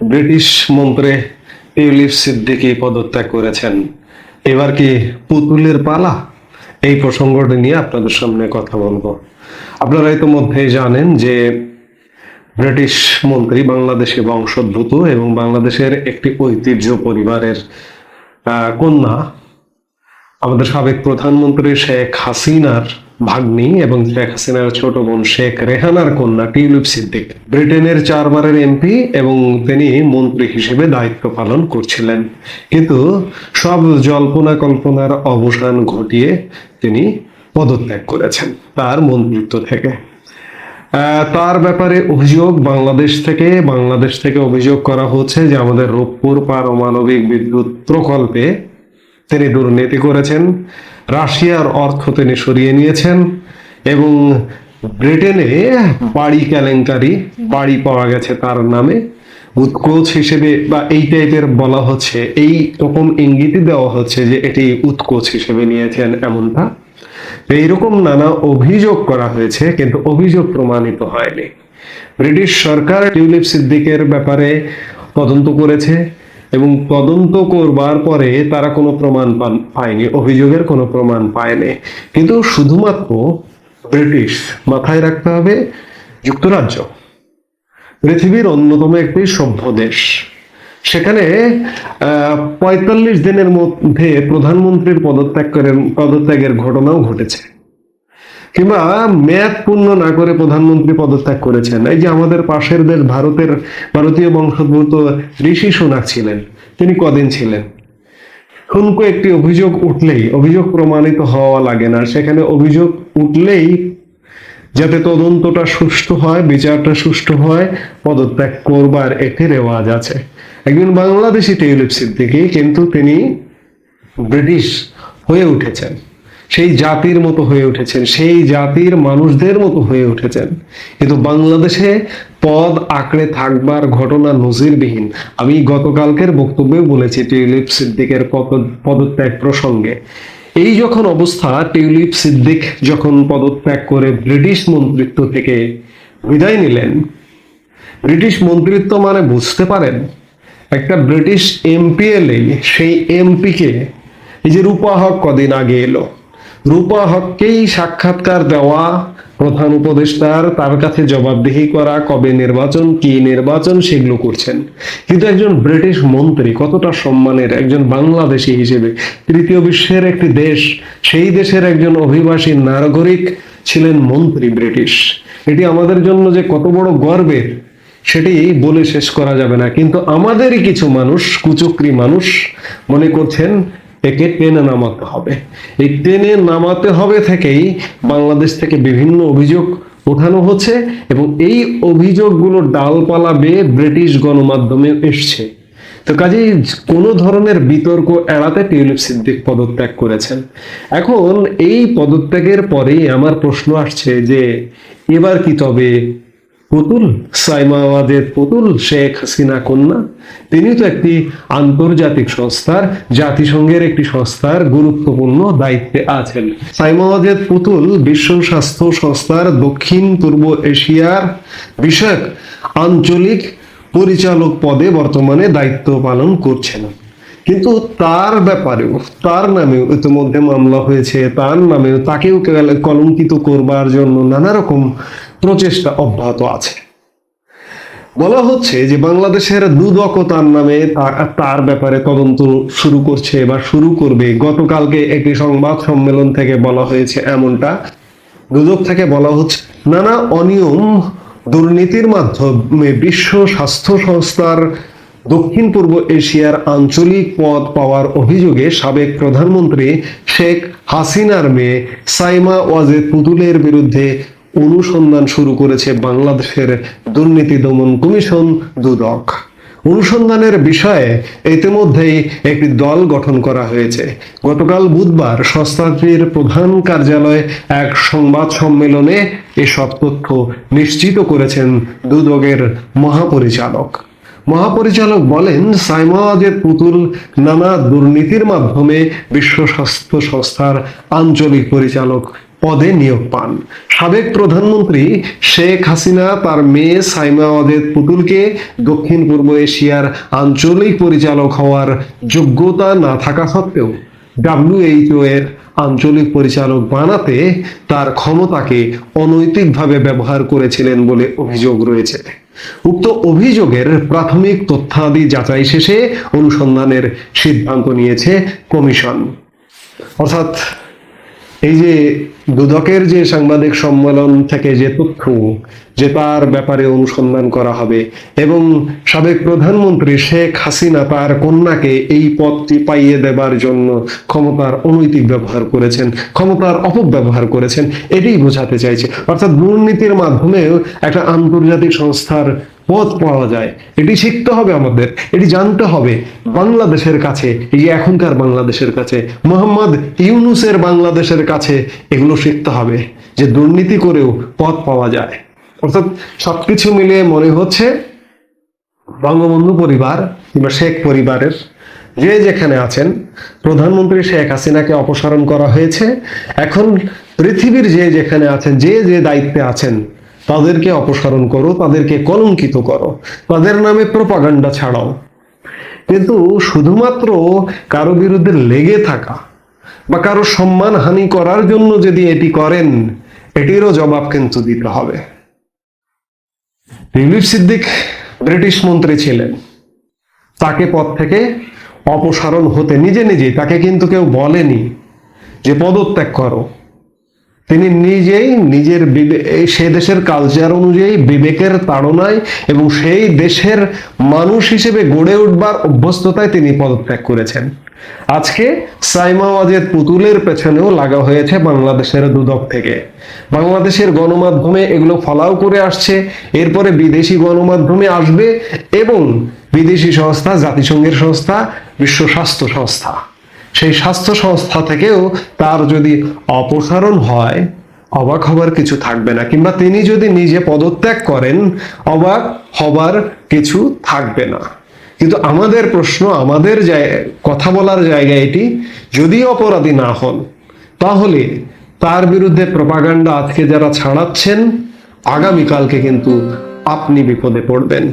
British মন্ত্রে tulip Siddiqui পদত্যাগ করেছেন। এবার কি পুতুলের পালা? এই প্রসঙ্গটি নিয়ে আপনাদের সামনে কথা বলব। আপনারা ইতিমধ্যেই জানেন যে ব্রিটিশ মন্ত্রী বাংলাদেশে বংশোদ্ভূত এবং বাংলাদেশের একটি ঐতিহ্য পরিবারের কন্যা। আমাদের সাবেক প্রধানমন্ত্রী শেখ হাসিনার ভাগ্নি এবং শেখ হাসিনার ছোট বোন শেখ রেহানার কন্যা টিউলিপ সিদ্দিক। ব্রিটেনের চারবারের এমপি এবং তিনি মন্ত্রী হিসেবে দায়িত্ব পালন করছিলেন। কিন্তু সব জল্পনা কল্পনার অবসান ঘটিয়ে তিনি পদত্যাগ করেছেন তার মন্ত্রিত্ব থেকে। তার ব্যাপারে অভিযোগ বাংলাদেশ থেকে বাংলাদেশ থেকে অভিযোগ করা হচ্ছে যে আমাদের রূপপুর পারমাণবিক বিদ্যুৎ প্রকল্পে তিনি দুর্নীতি করেছেন। রাশিয়ার অর্থ তিনি সরিয়ে নিয়েছেন এবং ব্রিটেনে বাড়ি কেলেঙ্কারি বাড়ি পাওয়া গেছে তার নামে। উৎকোচ হিসেবে বা এই টাইপের বলা হচ্ছে, এই রকম ইঙ্গিতই দেওয়া হচ্ছে যে এটি উৎকোচ হিসেবে নিয়েছেন এমনটা। এইরকম নানা অভিযোগ করা হয়েছে, কিন্তু অভিযোগ প্রমাণিত হয়নি। ব্রিটিশ সরকার টিউলিপ সিদ্দিকের ব্যাপারে তদন্ত করেছে। এবং তদন্ত করবার পরে তারা কোনো প্রমাণ পায়নি, অভিযোগের কোনো প্রমাণ পায়নি। কিন্তু শুধুমাত্র ব্রিটিশ মাথায় রাখতে হবে যুক্তরাজ্য। পৃথিবীর অন্যতম একটি সভ্য দেশ। সেখানে পঁয়তাল্লিশ দিনের মধ্যে প্রধানমন্ত্রীর পদত্যাগ করেন, পদত্যাগের ঘটনাও ঘটেছে। কিংবা মেয়াদ পূর্ণ না করে প্রধানমন্ত্রী পদত্যাগ করেছেন। এই যে আমাদের পাশের দেশ ভারতের ভারতীয় বংশোদ্ভূত ঋষি সোনাক ছিলেন, তিনি কদিন ছিলেন? হুনকো একটি অভিযোগ উঠলেই, অভিযোগ প্রমাণিত হওয়া লাগে না। সেখানে অভিযোগ উঠলেই যাতে তদন্তটা সুষ্ঠু হয়, বিচারটা সুষ্ঠু হয়, পদত্যাগ করবার একটি রেওয়াজ আছে। একজন বাংলাদেশি টিউলিপ সিদ্দিকি, কিন্তু তিনি ব্রিটিশ হয়ে উঠেছেন। সেই জাতির মতো হয়ে উঠেছেন, সেই জাতির মানুষদের মতো হয়ে উঠেছেন। কিন্তু বাংলাদেশে পদ আঁকড়ে থাকবার ঘটনা নজিরবিহীন। আমি গতকালকের বক্তব্যে বলেছি টিউলিপ সিদ্দিকের পদ- পদত্যাগ প্রসঙ্গে। এই যখন অবস্থা, টিউলিপ সিদ্দিক যখন পদত্যাগ করে ব্রিটিশ মন্ত্রিত্ব থেকে বিদায় নিলেন, ব্রিটিশ মন্ত্রিত্ব মানে বুঝতে পারেন, একটা ব্রিটিশ এমপি এলেই সেই এমপিকে এই যে রূপা হক কদিন আগে এলো। রূপা হককেই সাক্ষাৎকার দেওয়া প্রধান উপদেষ্টার তার কাছে জবাবদিহি করা, কবে নির্বাচন, কি নির্বাচন সেগুলো করছেন। কিন্তু একজন ব্রিটিশ মন্ত্রী কতটা সম্মানের একজন বাংলাদেশী হিসেবে, তৃতীয় বিশ্বের একটি দেশ, সেই দেশের একজন অভিবাসী নাগরিক ছিলেন মন্ত্রী ব্রিটিশ। এটি আমাদের জন্য যে কত বড় গর্বের, সেটি বলে শেষ করা যাবে না। কিন্তু আমাদেরই কিছু মানুষ, কুচক্রি মানুষ মনে করছেন একে টেনে নামাতে হবে। এই টেনে নামাতে হবে থেকেই বাংলাদেশ থেকে বিভিন্ন অভিযোগ ওঠানো হচ্ছে এবং এই অভিযোগগুলো ডালপালা বেয়ে ব্রিটিশ গণমাধ্যমে এসছে। তো কাজেই কোনো ধরনের বিতর্ক এড়াতে টিউলিপ সিদ্দিক পদত্যাগ করেছেন। এখন এই পদত্যাগের পরেই আমার প্রশ্ন আসছে যে, এবার কি তবে পুতুল সাইমা ওয়াজেদ পুতুল শেখ হাসিনা কন্যা। তিনি তো একটি আন্তর্জাতিক সংস্থার, জাতিসংঘের একটি সংস্থার গুরুত্বপূর্ণ দায়িত্বে আছেন। সাইমা ওয়াজেদ পুতুল বিশ্ব স্বাস্থ্য সংস্থার দক্ষিণ পূর্ব এশিয়ার বিষয়ক আঞ্চলিক পরিচালক পদে বর্তমানে দায়িত্ব পালন করছেন। কিন্তু তার ব্যাপারেও, তার নামেও ইতিমধ্যে মামলা হয়েছে, তার নামেও তাকেও কলঙ্কিত করবার জন্য নানা রকম প্রচেষ্টা অব্যাহত আছে। বলা হচ্ছে যে বাংলাদেশের দুদকতার নামে তার ব্যাপারে তদন্ত শুরু করছে বা শুরু করবে। গতকালকে একটি সংবাদ সম্মেলন থেকে বলা হয়েছে এমনটা। দুদক থেকে বলা হচ্ছে, নানা অনিয়ম দুর্নীতির মাধ্যমে বিশ্ব স্বাস্থ্য সংস্থার দক্ষিণ পূর্ব এশিয়ার আঞ্চলিক পদ পাওয়ার অভিযোগে সাবেক প্রধানমন্ত্রী শেখ হাসিনার মেয়ে সাইমা ওয়াজেদ পুতুলের বিরুদ্ধে অনুসন্ধান শুরু করেছে বাংলাদেশের দুর্নীতি দমন কমিশন দুদক। অনুসন্ধানের বিষয়ে ইতিমধ্যেই একটি দল গঠন করা হয়েছে। গতকাল বুধবার সংস্থাটির প্রধান কার্যালয়ে এক সংবাদ সম্মেলনে এসব তথ্য নিশ্চিত করেছেন দুদকের মহাপরিচালক। মহাপরিচালক বলেন, সাইমাওয়াজের পুতুল নানা দুর্নীতির মাধ্যমে বিশ্ব স্বাস্থ্য সংস্থার আঞ্চলিক পরিচালক পদে নিয়োগ পান। সাবেক প্রধানমন্ত্রী শেখ হাসিনা তার মেয়ে সাইমা ওয়াজেদ পুতুলকে দক্ষিণ পূর্ব এশিয়ার আঞ্চলিক পরিচালক হওয়ার যোগ্যতা না থাকা সত্ত্বেও ডাব্লিউএইচও এর আঞ্চলিক পরিচালক বানাতে তার ক্ষমতাকে অনৈতিকভাবে ব্যবহার করেছিলেন বলে অভিযোগ রয়েছে। উক্ত অভিযোগের প্রাথমিক তথ্যাদি যাচাই শেষে অনুসন্ধানের সিদ্ধান্ত নিয়েছে কমিশন। অর্থাৎ এই যে দুদকের যে সাংবাদিক সম্মেলন থেকে যে তথ্য, যে তার ব্যাপারে অনুসন্ধান করা হবে, এবং সাবেক প্রধানমন্ত্রী শেখ হাসিনা তার কন্যাকে এই পদটি পাইয়ে দেবার জন্য ক্ষমতার অনৈতিক ব্যবহার করেছেন, ক্ষমতার অপব্যবহার করেছেন, এটাই বোঝাতে চাইছে। অর্থাৎ দুর্নীতির মাধ্যমেও একটা আন্তর্জাতিক সংস্থার পথ পাওয়া যায়। এটি শিখতে হবে আমাদের, এটি জানতে হবে বাংলাদেশের কাছে, এই যে এখনকার বাংলাদেশের কাছে, মোহাম্মদ ইউনুসের বাংলাদেশের কাছে, এগুলো শিখতে হবে, যে দুর্নীতি করেও পথ পাওয়া যায়। অর্থাৎ সবকিছু মিলিয়ে মনে হচ্ছে বঙ্গবন্ধু পরিবার কিংবা শেখ পরিবারের যে যেখানে আছেন, প্রধানমন্ত্রী শেখ হাসিনাকে অপসারণ করা হয়েছে। এখন পৃথিবীর যে যেখানে আছেন, যে যে দায়িত্বে আছেন তাদেরকে অপসারণ করো, তাদেরকে কলঙ্কিত করো। তাদের নামে প্রপাগান্ডা ছাড়াও। কিন্তু শুধুমাত্র কারও বিরুদ্ধে লেগে থাকা বা কারও সম্মান হানি করার জন্য যদি এটি করেন, এটিরও জবাব কিন্তু দিতে হবে। রিলিফ সিদ্দিক ব্রিটিশ মন্ত্রী ছিলেন। তাকে পদ থেকে অপসারণ হতে নিজে নিজেই, তাকে কিন্তু কেউ বলেনি যে পদত্যাগ করো। তিনি নিজেই নিজের সে দেশের কালচার অনুযায়ী বিবেকের তাড়নায় এবং সেই দেশের মানুষ হিসেবে গড়ে উঠবার অভ্যস্ততায় তিনি পদত্যাগ করেছেন। আজকে সাইমা ওয়াজেদ পুতুলের পেছনেও লাগা হয়েছে বাংলাদেশের দুদক থেকে। বাংলাদেশের গণমাধ্যমে এগুলো ফলাও করে আসছে, এরপরে বিদেশি গণমাধ্যমে আসবে এবং বিদেশি সংস্থা, জাতিসংঘের সংস্থা, বিশ্ব স্বাস্থ্য সংস্থা। সেই স্বাস্থ্য সংস্থা থেকেও তার যদি অপসারণ হয়, অবাক হবার কিছু থাকবে না। কিংবা তিনি যদি নিজে পদত্যাগ করেন, অবাক হবার কিছু থাকবে না। কিন্তু আমাদের প্রশ্ন, আমাদের কথা বলার জায়গা এটি, যদি অপরাধী না হন, তাহলে তার বিরুদ্ধে প্রপাগান্ডা আজকে যারা ছাড়াচ্ছেন, আগামীকালকে কিন্তু আপনি বিপদে পড়বেন।